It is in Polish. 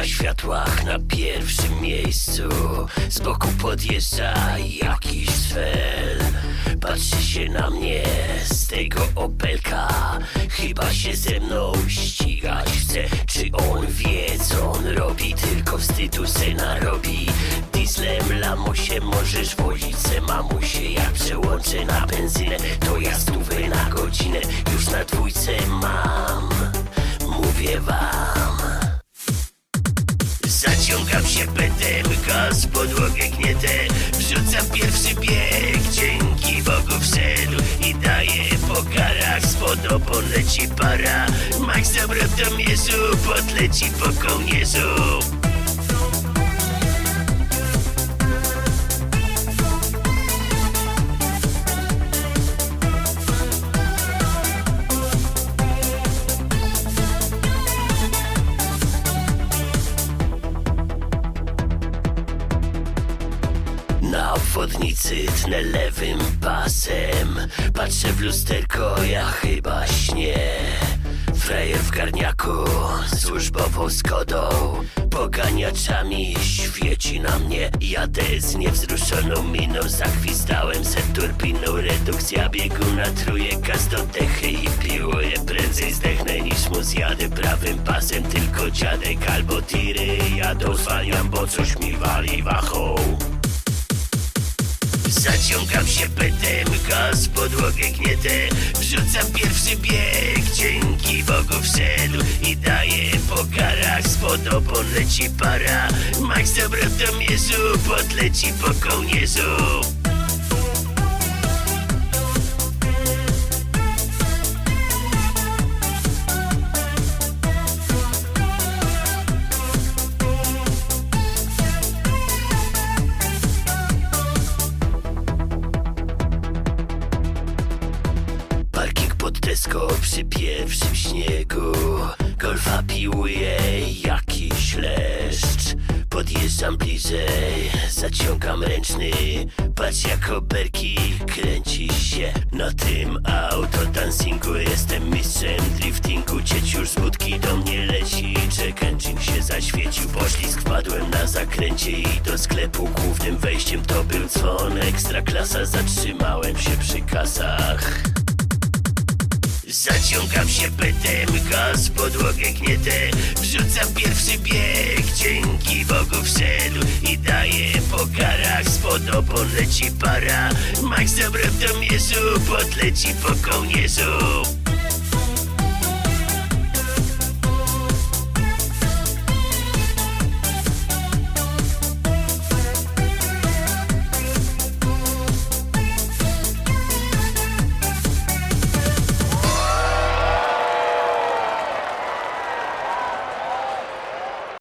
na światłach na pierwszym miejscu. Z boku podjeżdża jakiś sfer Patrzy się na mnie z tego opelka. Chyba się ze mną ścigać chce. Czy on wie co on robi? Tylko wstydu se narobi. Dieslem lamusie możesz wozić. Se mamusie Jak przełączę na benzynę To ja stówę na godzinę. Już na dwójce Zaciągam się petem, gaz podłogę gnietę Wrzucam pierwszy bieg, dzięki Bogu wszedł. I daję po karach, spod opon para. Max Dobrotomierzu, podleci po kołnierzu Na obwodnicy tnę lewym pasem. Patrzę w lusterko, ja chyba śnię. Frajer w garniaku, służbową skodą Poganiaczami świeci na mnie. Jadę z niewzruszoną miną. Zachwistałem se turbiną. Redukcja biegu na trójkę do dechy I piłuję prędzej zdechnę niż mu zjadę Prawym pasem. Tylko dziadek albo tiry Jadą zwalniam, bo coś mi wali wachą Zaciągam się petem, gaz podłogę gnietę Wrzucam pierwszy bieg, dzięki Bogu wszedł I daję po karach, spod opon leci para Max Dobrotomierzu, podleci po kołnierzu Tesco przy pierwszym śniegu. Golfa piłuje jakiś leszcz. Podjeżdżam bliżej, zaciągam ręczny. Patrz jak oberki kręci się. Na tym autodancingu jestem mistrzem driftingu. Cieć już z budki do mnie leci. Check engine się zaświecił Poślizg. Wpadłem na zakręcie i do sklepu Głównym wejściem to był dzwon Ekstra klasa, zatrzymałem się przy kasach Zaciągam się petem, gaz podłogę gnietę Wrzucam pierwszy bieg, dzięki Bogu wszedł I daję po karach, spod opon leci para. Max Dobrotomierzu, podleci po kołnierzu